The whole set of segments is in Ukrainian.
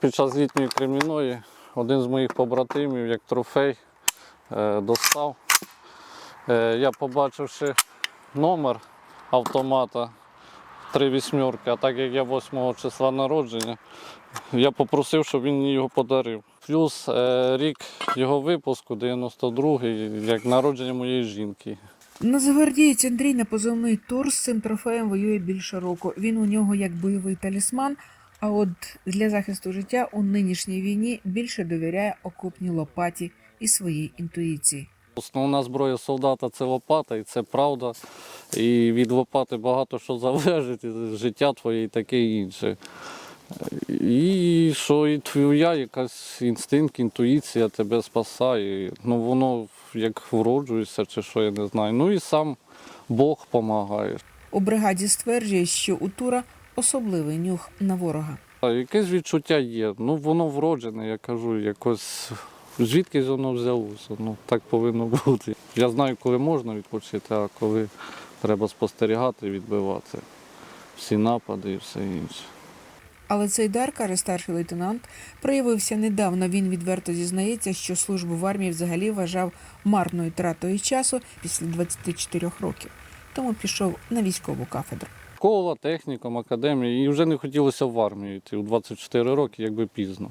Під час літньої кремінної один з моїх побратимів, як трофей, е, достав. Е, Я побачивши номер автомата три вісьмерки, а так як я 8 числа народження, я попросив, щоб він мені його подарив. Плюс е, рік його випуску, 92-й, як народження моєї жінки. Нацгвардієць Андрій на позивний Тур з цим трофеєм воює більше року. Він у нього як бойовий талісман. А от для захисту життя у нинішній війні більше довіряє окопній лопаті і своїй інтуїції. Основна зброя солдата це лопата, і це правда. І від лопати багато що залежить, життя твоє і таке інше. І що і твоя якась інстинкт, інтуїція тебе спасає. Ну воно як вроджується, чи що я не знаю. Ну і сам Бог допомагає. У бригаді стверджує, що у Тура особливий нюх на ворога. Якесь відчуття є. Ну воно вроджене, я кажу, якось звідки воно взялося. Ну так повинно бути. Я знаю, коли можна відпочити, а коли треба спостерігати, відбивати всі напади і все інше. Але цей дар, каже старший лейтенант, проявився недавно. Він відверто зізнається, що службу в армії взагалі вважав марною тратою часу після 24 років. Тому пішов на військову кафедру. Школа, технікум, академія, і вже не хотілося в армію йти. У 24 роки, якби пізно.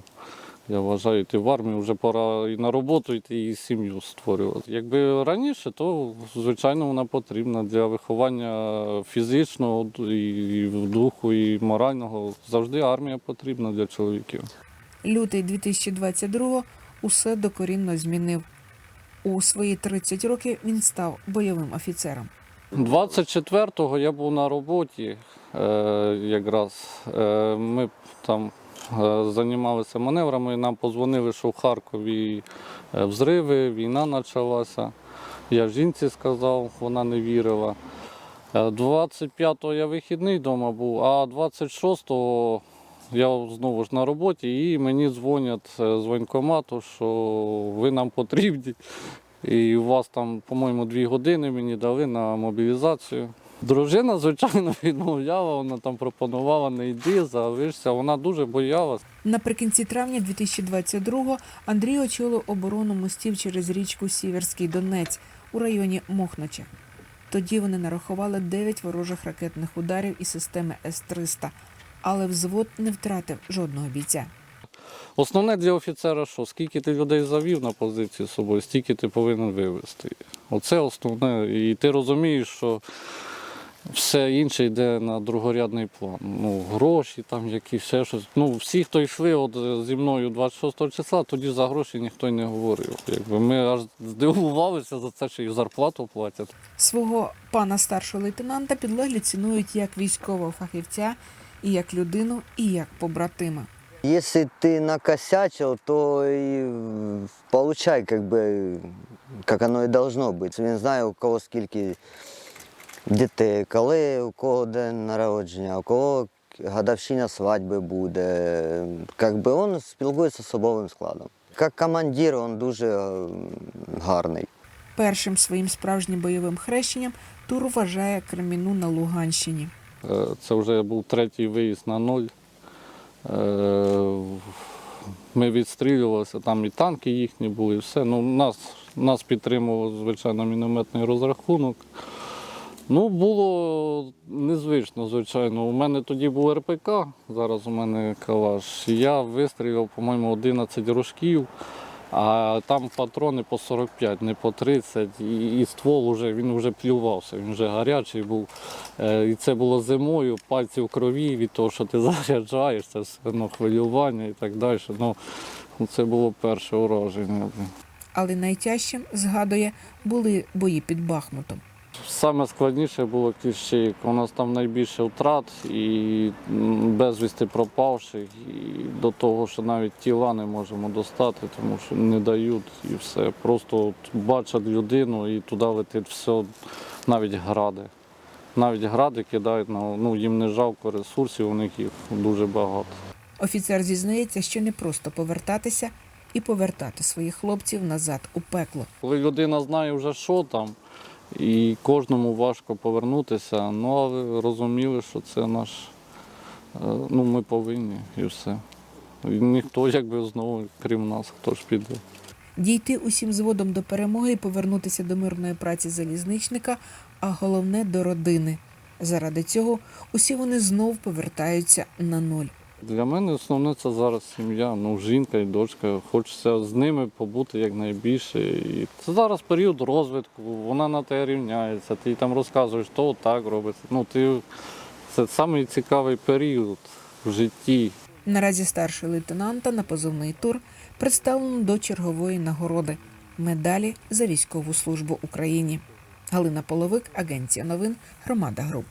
Я вважаю, йти в армію вже пора і на роботу йти, і сім'ю створювати. Якби раніше, то звичайно вона потрібна для виховання фізичного і духу, і морального. Завжди армія потрібна для чоловіків. Лютий 2022-го усе докорінно змінив. У свої 30 років він став бойовим офіцером. 24-го я був на роботі е, якраз. Е, ми там е, займалися маневрами. Нам позвонили, що в Харкові взриви, війна почалася. Я жінці сказав, вона не вірила. Е, 25-го я вихідний вдома був, а 26-го я знову ж на роботі і мені дзвонять з воєнкомату, що ви нам потрібні. І у вас там, по-моєму, дві години мені дали на мобілізацію. Дружина, звичайно, відмовляла, вона там пропонувала не йди, залишся. Вона дуже боялась. Наприкінці травня 2022-го Андрій очолив оборону мостів через річку Сіверський Донець у районі Мохнача. Тоді вони нарахували 9 ворожих ракетних ударів із системи С-300, але взвод не втратив жодного бійця. Основне для офіцера, що скільки ти людей завів на позицію з собою, стільки ти повинен вивезти. Оце основне. І ти розумієш, що все інше йде на другорядний план. Ну, гроші, там якісь ще щось. Ну, всі, хто йшли от зі мною 26 числа, тоді за гроші ніхто й не говорив. Якби ми аж здивувалися за це, що і зарплату платять. Свого пана старшого лейтенанта підлеглі цінують як військового фахівця, і як людину, і як побратима. Если ты накосячил, то и получай, как бы, как оно і должно бути. Він знає, у кого скільки дітей, коли у кого день народження, у кого годовщина свадьби буде. Как би він спілкується з особовим складом. Як командир він дуже гарний. Першим своїм справжнім бойовим хрещенням Тур вважає Креміну на Луганщині. Е, Це вже був третій виїзд на ноль. Е, Ми відстрілювалися, там і танки їхні були, і все. Ну, нас, нас підтримував, звичайно, мінометний розрахунок. Ну, було незвично, звичайно. У мене тоді був РПК, зараз у мене калаш. Я вистріляв, по-моєму, 11 рожків, а там патрони по 45, не по 30. І, і ствол вже він вже плювався, він вже гарячий був. Е, І це було зимою, пальці в крові від того, що ти заряджаєш, це все одно хвилювання і так далі. Ну, це було перше ураження. Але найтяжчим, згадує, були бої під Бахмутом. Саме складніше було Кліщейка. У нас там найбільше втрат і безвісти пропавших, і до того, що навіть тіла не можемо достати, тому що не дають і все. Просто от бачать людину і туди летить все, навіть гради. Навіть гради кидають, на- ну їм не жалко ресурсів, у них їх дуже багато. Офіцер зізнається, що не просто повертатися і повертати своїх хлопців назад у пекло. Коли людина знає вже, що там, і кожному важко повернутися, ну але розуміли, що це наш, е, ну ми повинні і все. І ніхто якби знову, крім нас, хто ж піде. Дійти усім зводом до перемоги і повернутися до мирної праці залізничника, а головне до родини. Заради цього усі вони знов повертаються на нуль. Для мене основне це зараз сім'я, ну, жінка і дочка. Хочеться з ними побути якнайбільше. І це зараз період розвитку, вона на те рівняється, ти там розказуєш, то так робиться. Ну, ти... Це самий цікавий період в житті. Наразі старший лейтенанта на позивний тур представлено до чергової нагороди медалі за військову службу Україні. Галина Половик, агенція новин, громада груп.